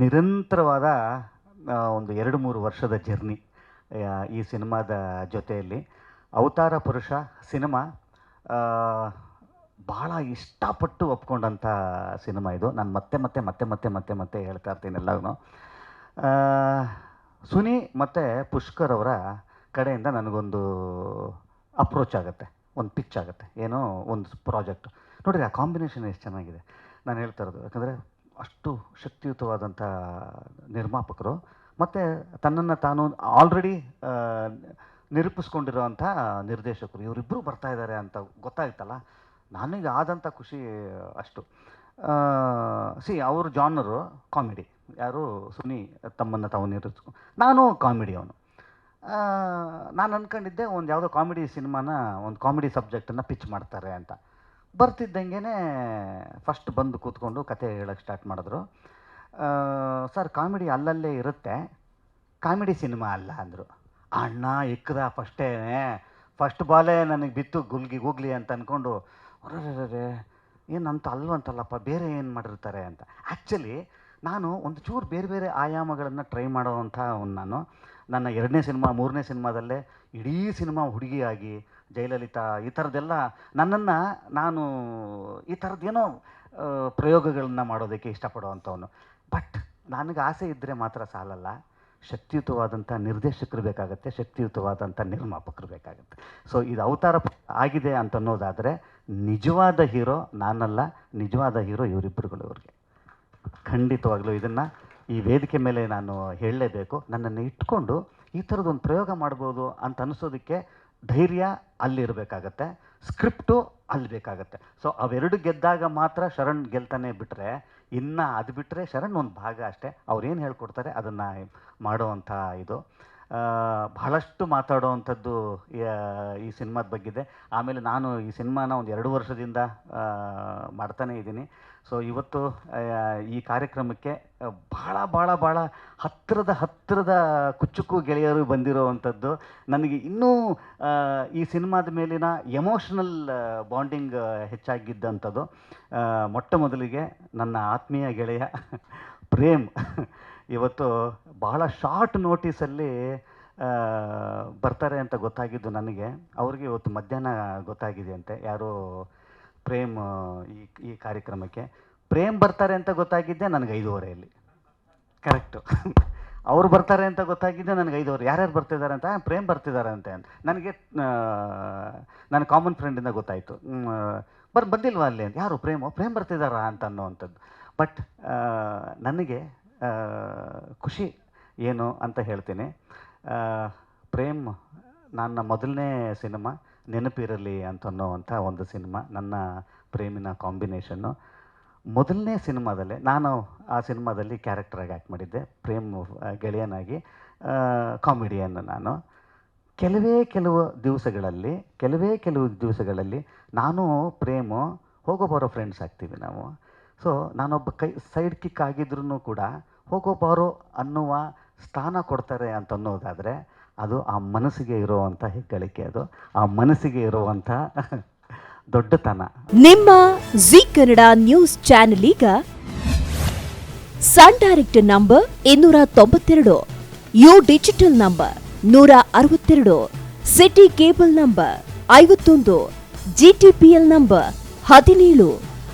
ನಿರಂತರವಾದ ಒಂದು ಎರಡು ಮೂರು ವರ್ಷದ ಜರ್ನಿ ಈ ಸಿನಿಮಾದ ಜೊತೆಯಲ್ಲಿ. ಅವತಾರ ಪುರುಷ ಸಿನಿಮಾ ಭಾಳ ಇಷ್ಟಪಟ್ಟು ಒಪ್ಕೊಂಡಂಥ ಸಿನಿಮಾ ಇದು. ನಾನು ಮತ್ತೆ ಮತ್ತೆ ಮತ್ತೆ ಮತ್ತೆ ಮತ್ತೆ ಮತ್ತೆ ಹೇಳ್ತಾ ಇರ್ತೀನಿ ಎಲ್ಲರೂ ಸುನಿ ಮತ್ತು ಪುಷ್ಕರ್ ಅವರ ಕಡೆಯಿಂದ ನನಗೊಂದು ಅಪ್ರೋಚ್ ಆಗುತ್ತೆ, ಒಂದು ಪಿಚ್ ಆಗುತ್ತೆ, ಏನೋ ಒಂದು ಪ್ರಾಜೆಕ್ಟ್. ನೋಡಿರಿ, ಆ ಕಾಂಬಿನೇಷನ್ ಎಷ್ಟು ಚೆನ್ನಾಗಿದೆ. ನಾನು ಹೇಳ್ತಾ ಇರೋದು, ಯಾಕಂದರೆ ಅಷ್ಟು ಶಕ್ತಿಯುತವಾದಂಥ ನಿರ್ಮಾಪಕರು. ಮತ್ತು ತನ್ನನ್ನು ತಾನು ಆಲ್ರೆಡಿ ನಿರೂಪಿಸ್ಕೊಂಡಿರೋವಂಥ ನಿರ್ದೇಶಕರು. ಇವರಿಬ್ಬರು ಬರ್ತಾ ಇದ್ದಾರೆ ಅಂತ ಗೊತ್ತಾಯ್ತಲ್ಲ? ನನಗೆ ಆದಂಥ ಖುಷಿ ಅಷ್ಟು. ಸಿ, ಅವರು ಜಾನರು, ಕಾಮಿಡಿ. ಯಾರು? ಸುನಿ ತಮ್ಮನ್ನು ತಾವು ನಿರೂಪಿಸ್ಕೊ, ನಾನು ಕಾಮಿಡಿ ಅವನು. ನಾನು ಅಂದ್ಕೊಂಡಿದ್ದೆ ಒಂದು ಯಾವುದೋ ಕಾಮಿಡಿ ಸಿನಿಮಾನ, ಒಂದು ಕಾಮಿಡಿ ಸಬ್ಜೆಕ್ಟನ್ನು ಪಿಚ್ ಮಾಡ್ತಾರೆ ಅಂತ. ಬರ್ತಿದ್ದಂಗೆ ಫಸ್ಟ್ ಬಂದು ಕೂತ್ಕೊಂಡು ಕತೆ ಹೇಳೋಕ್ಕೆ ಸ್ಟಾರ್ಟ್ ಮಾಡಿದ್ರು. ಸರ್, ಕಾಮಿಡಿ ಅಲ್ಲಲ್ಲೇ ಇರುತ್ತೆ. ಕಾಮಿಡಿ ಸಿನಿಮಾ ಅಲ್ಲ ಅಂದರು. ಅಣ್ಣ ಇಕ್ಕದ ಫಸ್ಟೇ. ಫಸ್ಟ್ ಬಾಲೇ ನನಗೆ ಬಿತ್ತು, ಗುಲ್ಗಿ ಹೋಗ್ಲಿ ಅಂತ ಅಂದ್ಕೊಂಡು ಏನಂತ ಅಲ್ವಂತಲ್ಲಪ್ಪ, ಬೇರೆ ಏನು ಮಾಡಿರ್ತಾರೆ ಅಂತ. ಆ್ಯಕ್ಚುಲಿ ನಾನು ಒಂದು ಚೂರು ಬೇರೆ ಬೇರೆ ಆಯಾಮಗಳನ್ನು ಟ್ರೈ ಮಾಡೋವಂಥ ನಾನು. ನನ್ನ ಎರಡನೇ ಸಿನಿಮಾ, ಮೂರನೇ ಸಿನಿಮಾದಲ್ಲೇ ಇಡೀ ಸಿನಿಮಾ ಹುಡುಗಿಯಾಗಿ, ಜಯಲಲಿತಾ, ಈ ಥರದ್ದೆಲ್ಲ ನನ್ನನ್ನು ನಾನು ಈ ಥರದ್ದೇನೋ ಪ್ರಯೋಗಗಳನ್ನು ಮಾಡೋದಕ್ಕೆ ಇಷ್ಟಪಡುವಂಥವನು. ಬಟ್ ನನಗೆ ಆಸೆ ಇದ್ದರೆ ಮಾತ್ರ ಸಾಲಲ್ಲ. ಶಕ್ತಿಯುತವಾದಂಥ ನಿರ್ದೇಶಕರು ಬೇಕಾಗುತ್ತೆ, ಶಕ್ತಿಯುತವಾದಂಥ ನಿರ್ಮಾಪಕರು ಬೇಕಾಗುತ್ತೆ. ಸೊ ಇದು ಅವತಾರ ಆಗಿದೆ ಅಂತ ಅನ್ನೋದಾದರೆ ನಿಜವಾದ ಹೀರೋ ನಾನಲ್ಲ, ನಿಜವಾದ ಹೀರೋ ಇವರಿಬ್ಬರುಗಳು ಇವ್ರಿಗೆ ಖಂಡಿತವಾಗ್ಲೂ ಇದನ್ನು ಈ ವೇದಿಕೆ ಮೇಲೆ ನಾನು ಹೇಳಲೇಬೇಕು. ನನ್ನನ್ನು ಇಟ್ಕೊಂಡು ಈ ಥರದೊಂದು ಪ್ರಯೋಗ ಮಾಡ್ಬೋದು ಅಂತ ಅನಿಸೋದಕ್ಕೆ ಧೈರ್ಯ ಅಲ್ಲಿರಬೇಕಾಗತ್ತೆ, ಸ್ಕ್ರಿಪ್ಟು ಅಲ್ಲಿ ಬೇಕಾಗತ್ತೆ ಸೊ, ಅವೆರಡು ಗೆದ್ದಾಗ ಮಾತ್ರ ಶರಣ್ ಗೆಲ್ತಾನೆ ಬಿಟ್ಟರೆ ಇನ್ನು ಅದು ಬಿಟ್ಟರೆ ಶರಣ್ ಒಂದು ಭಾಗ ಅಷ್ಟೇ. ಅವ್ರು ಏನು ಹೇಳ್ಕೊಡ್ತಾರೆ ಅದನ್ನು ಮಾಡೋವಂಥ ಇದು. ಬಹಳಷ್ಟು ಮಾತಾಡುವಂಥದ್ದು, ಈ- ಸಿನಿಮಾದ ಇದೆ ಆಮೇಲೆ ನಾನು ಈ ಸಿನಿಮಾನ ಒಂದು ಎರಡು ವರ್ಷದಿಂದ ಮಾಡ್ತಾನೇ ಇದ್ದೀನಿ. ಸೊ ಇವತ್ತು ಈ ಕಾರ್ಯಕ್ರಮಕ್ಕೆ ಭಾಳ ಭಾಳ ಭಾಳ ಹತ್ತಿರದ ಹತ್ತಿರದ ಕುಚ್ಚುಕು ಗೆಳೆಯರು ಬಂದಿರೋವಂಥದ್ದು. ನನಗೆ ಇನ್ನೂ ಈ ಸಿನಿಮಾದ ಮೇಲಿನ ಎಮೋಷನಲ್ ಬಾಂಡಿಂಗ್ ಹೆಚ್ಚಾಗಿದ್ದಂಥದ್ದು. ಮೊಟ್ಟ ಮೊದಲಿಗೆ ನನ್ನ ಆತ್ಮೀಯ ಗೆಳೆಯ, ಪ್ರೇಮ್. ಇವತ್ತು ಬಹಳ ಶಾರ್ಟ್ ನೋಟಿಸಲ್ಲಿ ಬರ್ತಾರೆ ಅಂತ ಗೊತ್ತಾಗಿದ್ದು ನನಗೆ. ಅವ್ರಿಗೆ ಇವತ್ತು ಮಧ್ಯಾಹ್ನ ಗೊತ್ತಾಗಿದೆ ಅಂತೆ ಯಾರು ಪ್ರೇಮ್, ಈ ಈ ಕಾರ್ಯಕ್ರಮಕ್ಕೆ. ಪ್ರೇಮ್ ಬರ್ತಾರೆ ಅಂತ ಗೊತ್ತಾಗಿದ್ದೆ ನನಗೆ ಐದೂವರೆಯಲ್ಲಿ ಕರೆಕ್ಟು ಅವ್ರು ಬರ್ತಾರೆ ಅಂತ ಗೊತ್ತಾಗಿದ್ದೆ ನನಗೆ ಐದುವರೆ. ಯಾರ್ಯಾರು ಬರ್ತಿದ್ದಾರೆ ಅಂತ? ಪ್ರೇಮ್ ಬರ್ತಿದ್ದಾರೆ ಅಂತೆ ನನಗೆ ನನ್ನ ಕಾಮನ್ ಫ್ರೆಂಡಿಂದ ಗೊತ್ತಾಯಿತು. ಬರ್, ಬಂದಿಲ್ವಾ ಅಲ್ಲಿ ಅಂತ? ಯಾರು ಪ್ರೇಮು? ಪ್ರೇಮ್ ಬರ್ತಿದ್ದಾರಾ ಅಂತ ಅನ್ನೋವಂಥದ್ದು. ಬಟ್ ನನಗೆ ಖುಷಿ ಏನು ಅಂತ ಹೇಳ್ತೀನಿ. ಪ್ರೇಮ್, ನನ್ನ ಮೊದಲನೇ ಸಿನಿಮಾ ನೆನಪಿರಲಿ ಅಂತ ಅನ್ನೋವಂಥ ಒಂದು ಸಿನಿಮಾ, ನನ್ನ ಪ್ರೇಮಿನ ಕಾಂಬಿನೇಷನ್ನು. ಮೊದಲನೇ ಸಿನಿಮಾದಲ್ಲಿ ನಾನು ಆ ಸಿನಿಮಾದಲ್ಲಿ ಕ್ಯಾರೆಕ್ಟರಾಗಿ ಆ್ಯಕ್ಟ್ ಮಾಡಿದ್ದೆ, ಪ್ರೇಮ್ ಗೆಳೆಯನಾಗಿ ಕಾಮಿಡಿಯನ್ ನಾನು. ಕೆಲವೇ ಕೆಲವು ದಿವಸಗಳಲ್ಲಿ, ಕೆಲವೇ ಕೆಲವು ದಿವಸಗಳಲ್ಲಿ ನಾನು ಪ್ರೇಮು ಹೋಗೋ ಬರೋ ಫ್ರೆಂಡ್ಸ್ ಆಗ್ತೀವಿ ನಾವು. ಸೊ ನಾನೊಬ್ಬ ಕೈ ಸೈಡ್ ಕಿಕ್ ಆಗಿದ್ರೂ ಕೂಡ ಹೋಗೋ ಬಾರೋ ಅನ್ನುವ ಸ್ಥಾನ ಕೊಡ್ತಾರೆ ಅಂತ ಅನ್ನೋದಾದರೆ ಅದು ಆ ಮನಸ್ಸಿಗೆ ಇರುವಂಥ ಹೆಗ್ಗಳಿಕೆ ಅದು. ಆ ಮನಸ್ಸಿಗೆ ಇರುವಂಥ ದೊಡ್ಡತನ. ನಿಮ್ಮ ಜಿ ಕನ್ನಡ ನ್ಯೂಸ್ ಚಾನೆಲ್ ಈಗ ಸನ್ ಡೈರೆಕ್ಟ್ ನಂಬರ್ ಇನ್ನೂರ ತೊಂಬತ್ತೆರಡು, ಯು ಡಿಜಿಟಲ್ ನಂಬರ್ ನೂರ ಅರವತ್ತೆರಡು, ಸಿಟಿ ಕೇಬಲ್ ನಂಬರ್ ಐವತ್ತೊಂದು ಜಿಟಿಪಿಎಲ್ ನಂಬರ್ ಹದಿನೇಳು.